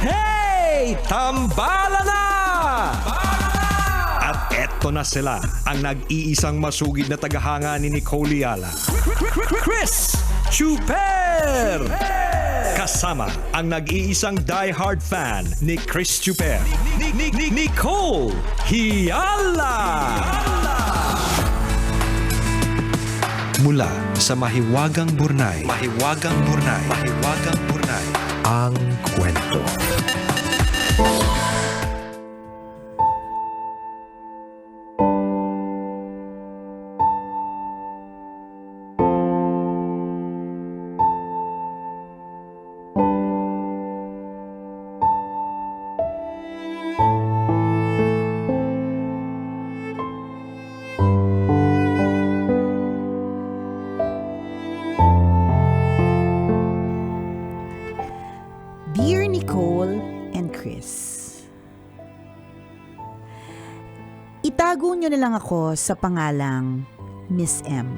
Hey! Tambala na! At eto na sila, ang nag-iisang masugid na tagahanga ni Nicole Yala. Chris Chuper! Kasama ang nag-iisang die-hard fan ni Chris Chuper. Ni- ni- ni- Nicole Hiala! Mula sa Mahiwagang Burnay. Mahiwagang Burnay. Mahiwagang Burnay. Ang Itago nyo na lang ako sa pangalang Miss M.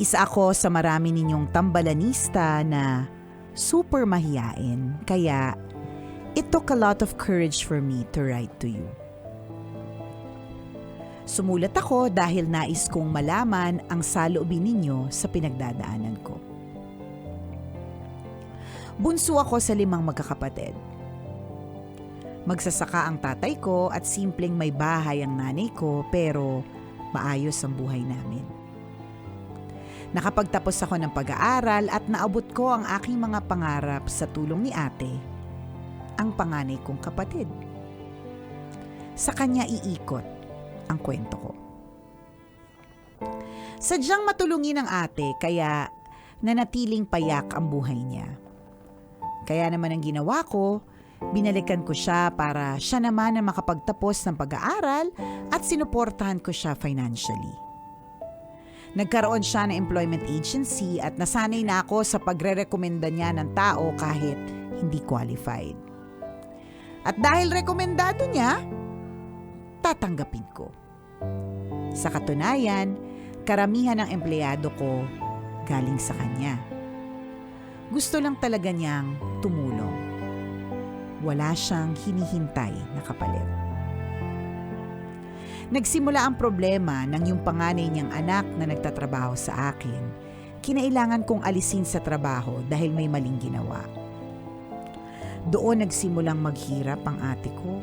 Isa ako sa marami ninyong tambalanista na super mahiyain, kaya it took a lot of courage for me to write to you. Sumulat ako dahil nais kong malaman ang saloobin ninyo sa pinagdadaanan ko. Bunso ako sa limang magkakapatid. Magsasaka ang tatay ko at simpleng may bahay ang nanay ko pero maayos ang buhay namin. Nakapagtapos ako ng pag-aaral at naabot ko ang aking mga pangarap sa tulong ni ate, ang panganay kong kapatid. Sa kanya iikot ang kwento ko. Sadyang matulungin ang ate kaya nanatiling payak ang buhay niya. Kaya naman ang ginawa ko, binalikan ko siya para siya naman na makapagtapos ng pag-aaral at sinuportahan ko siya financially. Nagkaroon siya ng employment agency at nasanay na ako sa pagre-rekomenda niya ng tao kahit hindi qualified. At dahil rekomendado niya, tatanggapin ko. Sa katunayan, karamihan ng empleyado ko galing sa kanya. Gusto lang talaga niyang tumulong. Wala siyang hinihintay na kapalit. Nagsimula ang problema ng yung panganay niyang anak na nagtatrabaho sa akin. Kinailangan kong alisin sa trabaho dahil may maling ginawa. Doon nagsimulang maghirap ang ate ko.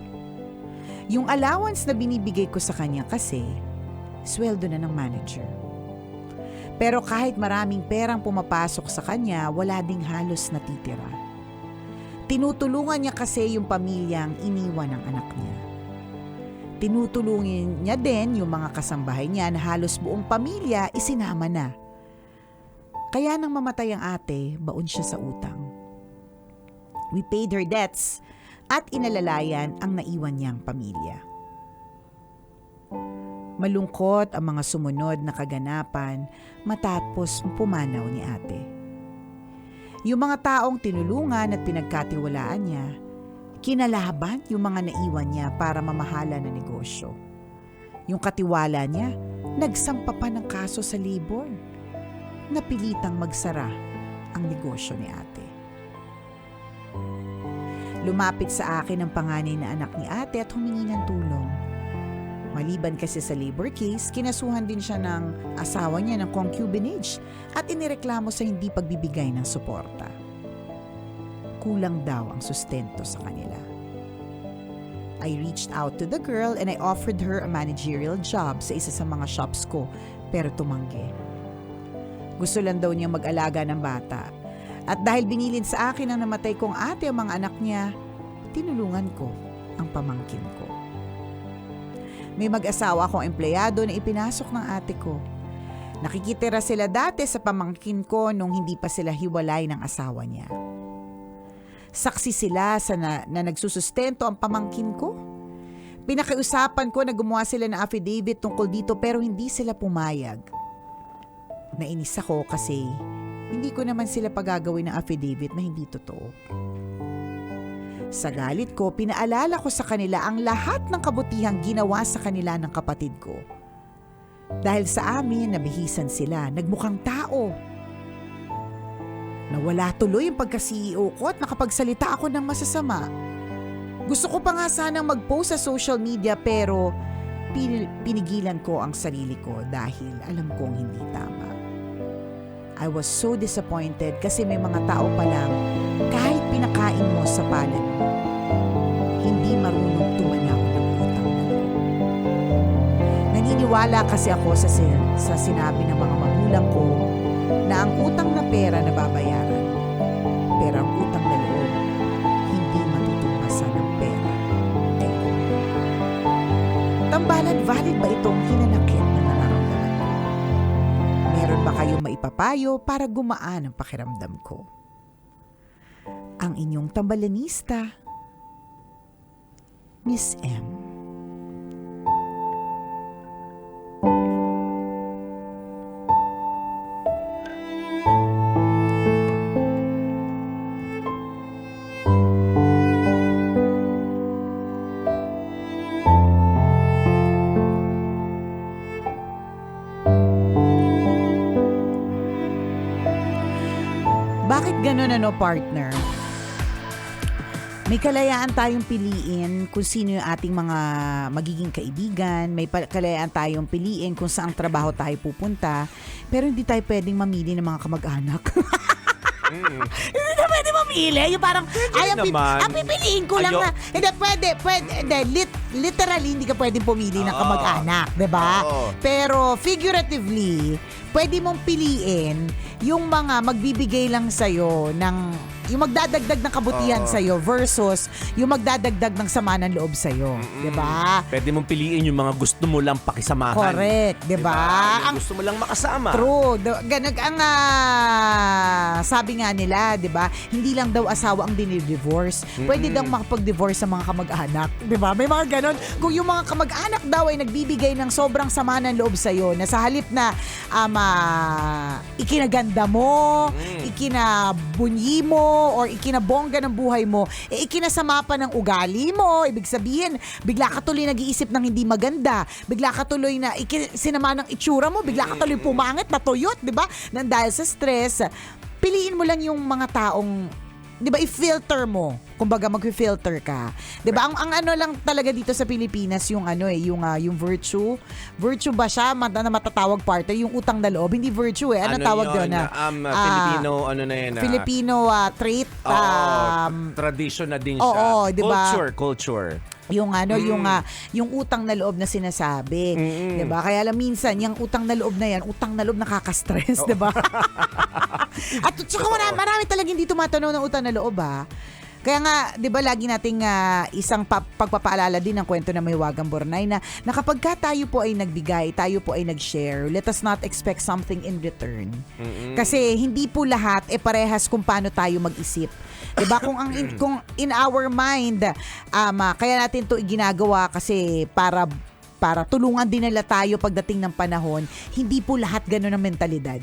Yung allowance na binibigay ko sa kanya kasi, sweldo na ng manager. Pero kahit maraming perang pumapasok sa kanya, wala ding halos natitira. Tinutulungan niya kasi yung pamilyang iniwan ng anak niya. Tinutulungin niya din yung mga kasambahay niya na halos buong pamilya isinama na. Kaya nang mamatay ang ate, baon siya sa utang. We paid her debts at inalalayan ang naiwan niyang pamilya. Malungkot ang mga sumunod na kaganapan matapos pumanaw ni ate. Yung mga taong tinulungan at pinagkatiwalaan niya, kinalaban yung mga naiwan niya para mamahala na negosyo. Yung katiwala niya, nagsampa pa ng kaso sa labor. Napilitang magsara ang negosyo ni ate. Lumapit sa akin ang panganay na anak ni ate at humingi ng tulong. Maliban kasi sa labor case, kinasuhan din siya ng asawa niya ng concubinage at inireklamo sa hindi pagbibigay ng suporta. Kulang daw ang sustento sa kanila. I reached out to the girl and I offered her a managerial job sa isa sa mga shops ko pero tumanggi. Gusto lang daw niya mag-alaga ng bata. At dahil binilin sa akin ang namatay kong ate ang mga anak niya, tinulungan ko ang pamangkin ko. May mag-asawa akong empleyado na ipinasok ng ate ko. Nakikitira sila dati sa pamangkin ko nung hindi pa sila hiwalay ng asawa niya. Saksi sila sa na, na nagsusustento ang pamangkin ko. Pinakiusapan ko na gumawa sila ng affidavit tungkol dito pero hindi sila pumayag. Nainis ako kasi hindi ko naman sila pagagawin ng affidavit na hindi totoo. Sa galit ko, pinaalala ko sa kanila ang lahat ng kabutihang ginawa sa kanila ng kapatid ko. Dahil sa amin, nabihisan sila, nagmukhang tao. Nawala tuloy yung pagka-CEO ko at nakapagsalita ako ng masasama. Gusto ko pa nga sanang mag-post sa social media pero pin- pinigilan ko ang sarili ko dahil alam kong hindi tama. I was so disappointed kasi may mga tao pa lang kahit pinakain mo sa palad mo, hindi marunong tumanaw ng na loob. Naniniwala kasi ako sa, sin- sa sinabi ng mga magulang ko na ang utang na pera na babayaran, pero ang utang na loob, hindi matutumpasan ng pera. Eto. Tambalan, valid ba itong hinanakit na nararamdaman ko? Meron ba kayong maipapayo para gumaan ang pakiramdam ko? Ang inyong tambalanista, Miss M. Bakit ganun ano, partner? May kalayaan tayong piliin kung sino yung ating mga magiging kaibigan. May kalayaan tayong piliin kung saang trabaho tayo pupunta. Pero hindi tayo pwedeng mamili ng mga kamag-anak. hindi na pwede mamili. Yung parang, ay, ang, naman. ang pipiliin ko lang Ayo- na, hindi, pwede, pwede, hindi, lit- literally, hindi ka pwedeng pumili ng Oo. kamag-anak, di ba? Pero figuratively, pwede mong piliin yung mga magbibigay lang sa'yo ng yung magdadagdag ng kabutihan Oo. sa'yo versus yung magdadagdag ng sama ng loob sa'yo. Di ba? Pwede mong piliin yung mga gusto mo lang pakisamahan. Correct. Di ba? Yung Ang gusto mo lang makasama. True. Do- Ganag ang ah, sabi nga nila, 'di ba? Hindi lang daw asawa ang dinidivorce. Pwede daw makapag-divorce sa mga kamag-anak, 'di ba? May mga ganon. Kung yung mga kamag-anak daw ay nagbibigay ng sobrang sama ng loob sa iyo na sa halip na um, ah, ikinaganda mo, ikinabunyi mo or ikinabongga ng buhay mo, eh ikinasama pa ng ugali mo. Ibig sabihin, bigla ka tuloy nag-iisip ng hindi maganda. Bigla ka tuloy na iki- sinama ng itsura mo. Bigla ka tuloy pumangit, natuyot, di ba? Nang dahil sa stress, piliin mo lang yung mga taong 'di ba i-filter mo. Kumbaga mag-filter ka. 'Di ba? Ang, ang ano lang talaga dito sa Pilipinas yung ano eh, yung ah, yung virtue. Virtue ba siya mat- na matatawag partner yung utang na loob, hindi virtue eh. Ano, tawag yun? doon na? Um, Ah, Filipino, ano na ah, Filipino ah, trait um, tradition na din siya. oo, di ba? Culture, culture. Yung ano yung ah, yung utang na loob na sinasabi, 'di ba? Kaya alam minsan yung utang na loob na yan, utang na loob nakaka-stress, 'di ba? At saka marami, marami talaga hindi tumatanaw ng utang na loob ah. Kaya nga, 'di ba lagi nating ah, isang pa- pagpapaalala din ng kwento na may wagang Bornay na, na kapag ka tayo po ay nagbigay, tayo po ay nag-share, let us not expect something in return. Kasi hindi po lahat e parehas kung paano tayo mag-isip. 'Di ba? Kung ang in, kung in our mind, um, ah, kaya natin 'to ginagawa kasi para para tulungan din nila tayo pagdating ng panahon, hindi po lahat ganun ang mentalidad.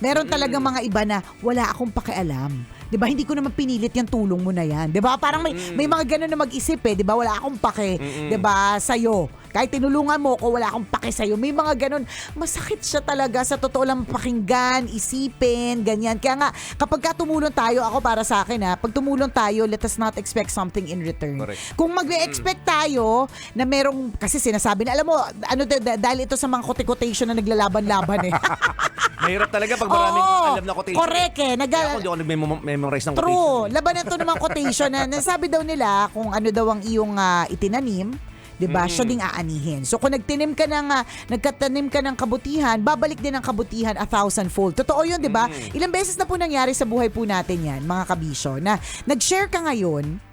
Meron talaga mga iba na wala akong pakialam. 'Di ba? Hindi ko naman pinilit yung tulong mo na 'yan. 'Di ba? Parang may may mga ganun na mag-isip eh, 'di ba? Wala akong pake, 'di ba, sa Kahit tinulungan mo ko, wala akong pake sa May mga ganun. Masakit siya talaga sa totoo lang pakinggan, isipin, ganyan. Kaya nga kapag ka tumulong tayo, ako para sa akin ha, pag tumulong tayo, let us not expect something in return. Correct. Kung mag-expect tayo na merong, kasi sinasabi na, alam mo, ano, da- dahil ito sa mga quotation na naglalaban-laban eh. Mahirap talaga pag maraming Oo, alam na quotation. correct eh. Nag- Kaya ako hindi ako nag-memorize ng quotation. True. Labanan to naman quotation na nasabi daw nila kung ano daw ang iyong ah, itinanim, 'di ba? Siya ding aanihin. So kung nagtinim ka ng ah, nagkatanim ka ng kabutihan, babalik din ang kabutihan a thousandfold. Totoo 'yun, 'di ba? Ilang beses na po nangyari sa buhay po natin 'yan, mga kabisyo, na nag-share ka ngayon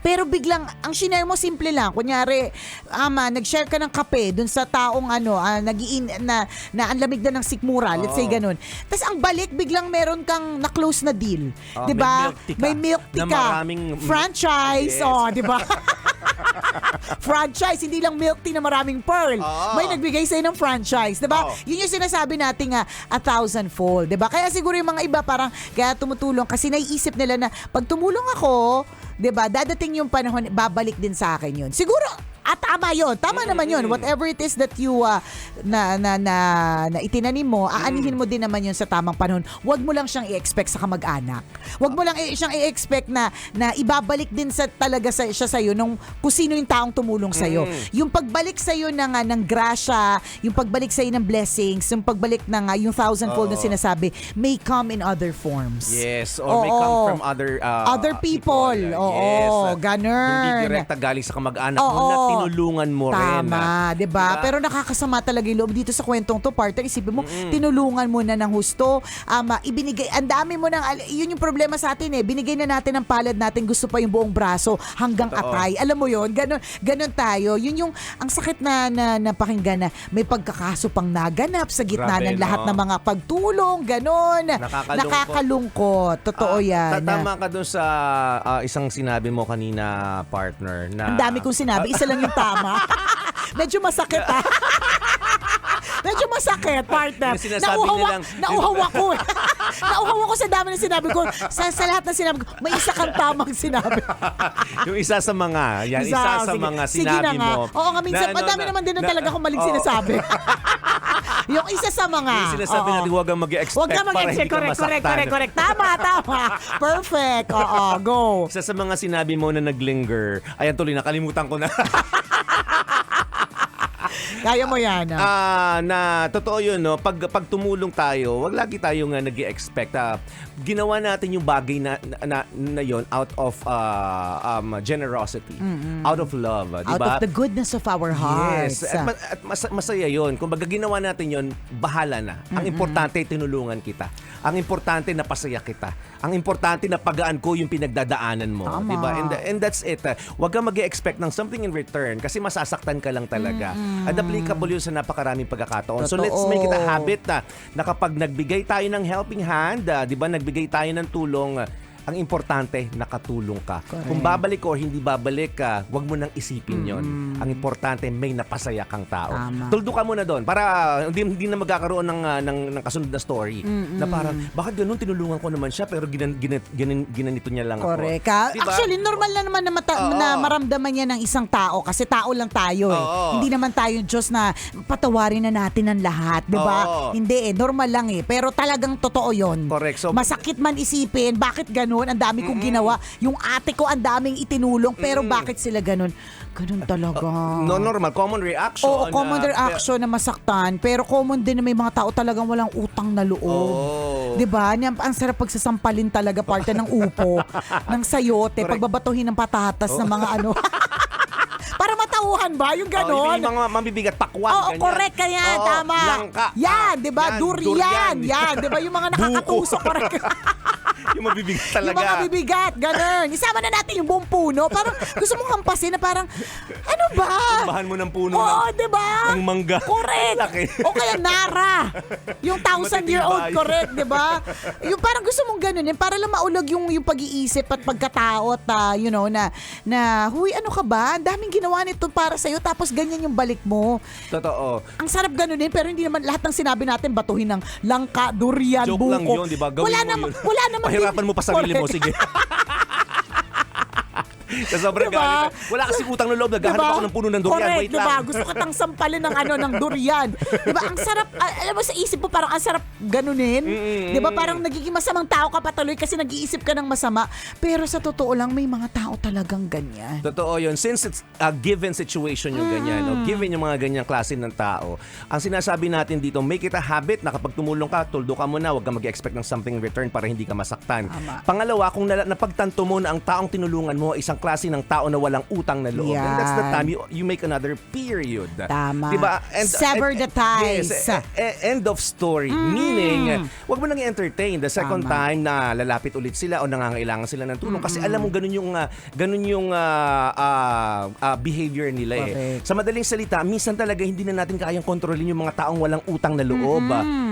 pero biglang, ang shinare mo simple lang. Kunyari, ama, nag-share ka ng kape dun sa taong ano, ah, nagiin, na, na ang lamig na ng sikmura, let's say ganun. Tapos ang balik, biglang meron kang na-close na deal. Ah, 'Di may ba? milk tea ka. May milk tea Na ka. maraming- Franchise, Yes. oh, 'di ba? franchise, hindi lang milk tea na maraming pearl. Oo. May nagbigay sa'yo ng franchise, 'di ba? Oo. Yun yung sinasabi natin nga, a thousandfold, 'di ba? Kaya siguro yung mga iba parang kaya tumutulong kasi naiisip nila na pag tumulong ako, 'di ba? Dadating yung panahon babalik din sa akin yun. Siguro At tama yun. Tama naman yun. Whatever it is that you uh, na, na, na, na itinanim mo, aanihin mo din naman yun sa tamang panahon. Huwag mo lang siyang i-expect sa kamag-anak. Huwag mo lang i- siyang i-expect na, na ibabalik din sa talaga sa, siya sa'yo nung kung sino yung taong tumulong sa'yo. Yung pagbalik sa'yo ng, uh, ng grasya, yung pagbalik sa'yo ng blessings, yung pagbalik ng uh, yung thousandfold na sinasabi, may come in other forms. Yes, or may come from other uh, Other people. Oo, Yes. ganun. Hindi direkta galing sa kamag-anak mo Oo. Tinulungan mo rin. Tama, 'di ba? Diba? Pero nakakasama talaga 'yung loob dito sa kwentong to, partner. Isipin mo, tinulungan mo na ng husto, ama, ibinigay, ang dami mo ng, yun yung problema sa atin eh. Binigay na natin ang palad natin, gusto pa yung buong braso hanggang Totoo. atay. Alam mo 'yon, ganun, ganun tayo. Yun yung ang sakit na na, na pakinggan na may pagkakaso pang naganap sa gitna Grabe, ng lahat no? ng mga pagtulong, ganun. Nakakalungkot. Nakakalungkot. Totoo Ah, 'yan. Tatama ka dun sa ah, isang sinabi mo kanina, partner, na... Ang dami kong sinabi, isa lang yung tama. Medyo masakit ha. Medyo masakit, partner. Yung sinasabi Nauhawa, nilang- nauhaw ako. eh. nauhaw ako sa dami ng sinabi ko. Sa, sa lahat ng sinabi ko, may isa kang tamang sinabi. yung isa sa mga, yan, isa, sa sige. mga Sige sinabi na nga. mo. Oo nga, minsan, na madami na- naman din na, na- talaga akong maling Oo. sinasabi. Yung isa sa mga. Yung sinasabi oo. natin, huwag kang mag-expect Huwag ka hindi mag-expect. ka Correct, correct, masaktan. correct, correct. Tama, tama. Perfect. Oo, go. Isa sa mga sinabi mo na naglinger, ayan tuloy, nakalimutan ko na. Kaya mo yan. ah. Ah, na totoo 'yun no. Pag pag tumulong tayo, wag lagi tayong uh, nag-expect. Ah, ginawa natin yung bagay na na, na 'yon out of ah, um, generosity, out of love, ah, 'di Out ba? of the goodness of our hearts. Yes, at, ma- at mas- masaya 'yon. Kung baga ginawa natin 'yon, bahala na. Ang importante tinulungan kita. Ang importante na pasaya kita. Ang importante na pagaan ko yung pinagdadaanan mo, Tama. 'di ba? And, and that's it. Ah, Huwag kang mag-expect ng something in return kasi masasaktan ka lang talaga. At applicable yun sa napakaraming pagkakataon. So let's make it a habit na, na kapag nagbigay tayo ng helping hand, ah, 'di ba? Nagbigay tayo ng tulong, ah, ang importante, nakatulong ka. Correct. Kung babalik o hindi babalik ka, wag mo nang isipin yon. Ang importante, may napasaya kang tao. Tama. Tuldo ka muna doon para hindi, hindi na magkakaroon ng, ah, ng, ng kasunod na story. Na parang, bakit ganun, tinulungan ko naman siya pero ginan, ginan, ginan, ginanito niya lang Correct. ako. Ah, Diba? Actually, normal na naman na, mata- Oo. na maramdaman niya ng isang tao kasi tao lang tayo eh. Oo. Hindi naman tayo Diyos na patawarin na natin ang lahat, di ba? Oo. Hindi eh, normal lang eh. Pero talagang totoo yon. Correct. So- Masakit man isipin, bakit ganun? Ang dami kong ginawa. Yung ate ko, ang daming itinulong. Pero bakit sila ganun? Ganun talaga. No, normal, common reaction. Oo, common na- reaction na masaktan. Pero common din na may mga tao talagang walang utang na loob. Oo. 'Di ba? Niyan, Ang sarap pagsasampalin talaga parte ng upo, ng sayote, pagbabatuhin ng patatas ng mga ano. Para matauhan ba? Yung Oh, ganon. yung mga mabibigat pakwan. Oo, ganyan. correct kaya, Oo, tama. Langka. Yan, 'di ba? Yan, Durian. Yan, 'di ba? Yung mga nakakatusok, correct. Yung mabibigat talaga. Yung mga bibigat, ganun. Isama na natin yung buong puno. Parang gusto mong hampasin na parang, ano ba? Bahan mo ng puno Oo, ng, di ba? ng mangga. Correct. Laki. o kaya Nara. Yung thousand year old, Matitibay. correct, di ba? Yung parang gusto mong ganun yun, para lang maulog yung, yung pag-iisip at pagkatao at, ah, you know, na, na, huy, ano ka ba? Ang daming ginawa nito para sa'yo, tapos ganyan yung balik mo. Totoo. Ang sarap ganunin, pero hindi naman lahat ng sinabi natin batuhin ng langka, durian, Joke buko. lang yun, di ba? Wala yun. wala naman. Pahirapan mo pa sarili mo, sige. Sa sobrang Diba? galit. Wala kasi utang na loob. Naghahanap Diba? ako ng puno ng durian. Correct, Wait diba? lang. Gusto ko tang sampalin ng ano ng durian. diba? Ang sarap, alam mo sa isip mo parang ang sarap ganunin. Diba? Parang nagiging masamang tao ka patuloy kasi nag-iisip ka ng masama. Pero sa totoo lang, may mga tao talagang ganyan. Totoo yun. Since it's a given situation yung ganyan, no? given yung mga ganyang klase ng tao, ang sinasabi natin dito, make it a habit na kapag tumulong ka, tuldo ka muna, huwag ka mag-expect ng something in return para hindi ka masaktan. Tama. Pangalawa, kung napagtanto mo na ang taong tinulungan mo, isang klase ng tao na walang utang na loob, and that's the Yan. time you, you make another period. Tama. Diba? Sever the ties. Yes, eh, eh, end of story. Meaning, wag mo nang i-entertain the second Tama. time na lalapit ulit sila o nangangailangan sila ng tulong kasi alam mo ganun yung ah, ganun yung ah, ah, ah, behavior nila eh. Correct. Sa madaling salita, minsan talaga hindi na natin kayang kontrolin yung mga taong walang utang na loob.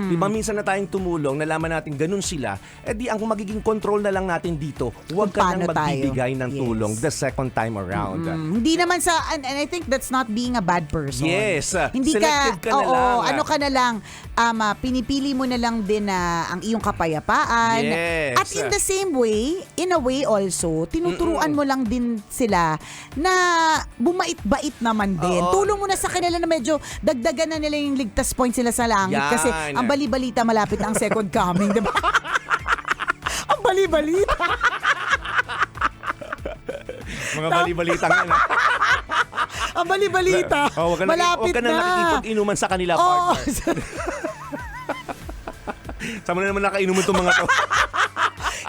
Ah. Di ba minsan na tayong tumulong, nalaman natin ganun sila, eh di ang magiging control na lang natin dito, huwag ka nang tayo. magbibigay ng Yes. tulong the second time around. Mm, hindi naman sa and, and I think that's not being a bad person. Yes. Hindi Selective ka na oo, lang. ano ka na lang um, ah, pinipili mo na lang din na ang iyong kapayapaan. Yes. At in the same way, in a way also, tinuturuan mo lang din sila na bumait-bait naman din. Oo. Tulong mo na sa kanila na medyo dagdagan na nila yung ligtas points sila sa langit Yan. kasi ang bali-balita malapit na ang second coming, di ba? ang bali-balita. Mga bali-balitang yan. ah. Ang bali-balita. Oh, wag ka na, malapit wag ka na, na. nakikipag-inuman sa kanila, Oo. partner. Sama na naman nakainuman itong mga to.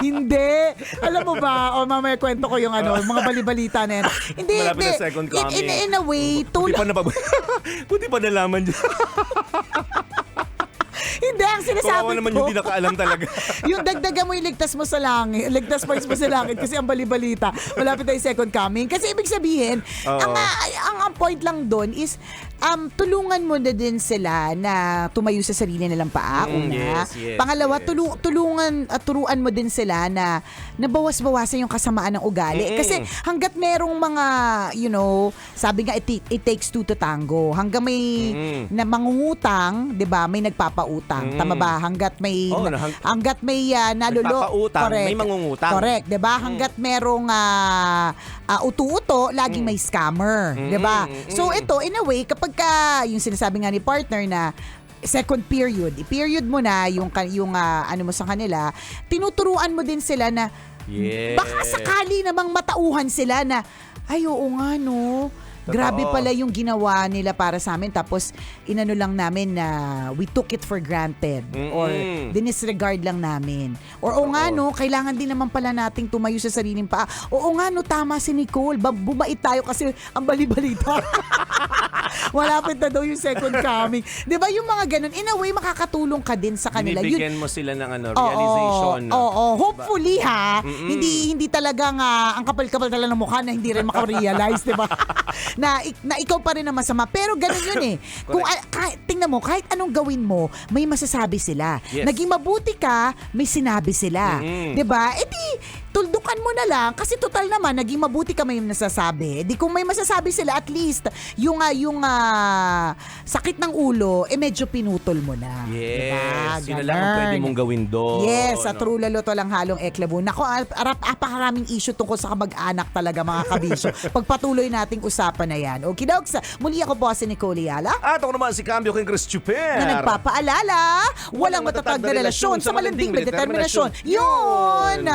Hindi. Alam mo ba, o mamaya kwento ko yung ano, mga balibalita na yan. Hindi, Malapit hindi. na second In, in, coming. in a way, Buti tulong. pa, napab- Buti pa nalaman dyan. Ang sinasabi Kawawa naman ko. yung di nakaalam talaga. yung dagdagan mo yung ligtas mo sa langit, ligtas points mo sa langit kasi ang balibalita, malapit na yung second coming. Kasi ibig sabihin, Oo. ang, ang, ang point lang doon is, um, tulungan mo na din sila na tumayo sa sarili nilang paa, Mm, una. yes, yes, Pangalawa, yes. tulu- tulungan at turuan mo din sila na nabawas-bawasan yung kasamaan ng ugali. Mm-mm. Kasi hanggat merong mga, you know, sabi nga, it, it takes two to tango. Hanggang may Mm. na mangungutang, 'di ba? May nagpapautang. Mm. Tama ba? Hanggat may Oo, na- hang- hanggat may uh, nalulo, Nagpapautang, may mangungutang. Correct, 'di ba? Hanggat merong ah, ah, utu-uto, laging may scammer, 'di ba? Mm, So mm. ito in a way kapag ka yung sinasabi nga ni partner na second period, i-period mo na yung ka- yung ah, ano mo sa kanila, tinuturuan mo din sila na Yes. baka sakali namang matauhan sila na ay oo nga no. Grabe Totoo. pala yung ginawa nila para sa amin tapos inano lang namin na we took it for granted Mm-mm. or dinisregard lang namin. Or oo nga no, kailangan din naman pala nating tumayo sa sariling paa. Oo nga no, tama si Nicole. Bumait tayo kasi ang bali-balita. Malapit na daw yung second coming. 'Di ba yung mga ganun, in a way makakatulong ka din sa kanila. Yun- Binibigyan mo sila ng ano, Oo, realization. Oo, oo. hopefully ha, Mm-mm. hindi hindi talagang ah, ang kapal-kapal talaga ng mukha na hindi rin makarealize, 'di ba? na na ikaw pa rin ang masama. Pero ganun 'yun eh. Kung ah, kahit, tingnan mo, kahit anong gawin mo, may masasabi sila. Yes. Naging mabuti ka, may sinabi sila. Mm-mm. 'Di ba? Eh di tuldukan mo na lang kasi total naman naging mabuti ka may nasasabi. Di kung may masasabi sila at least yung ah, yung ah, sakit ng ulo eh medyo pinutol mo na. Yes. Diba? Yun na lang ang pwede mong gawin doon. Yes, sa no? True Lalo to lang halong eklabo. Nako, arap apakaraming issue tungkol sa kamag-anak talaga mga kabisyo. Pagpatuloy nating usapan na yan. Okay, dogs. Muli ako po si Nicole Yala At ako naman si Cambio King Chris Chuper. na nagpapaalala, walang matatag na relasyon sa malinding may determinasyon. Yun!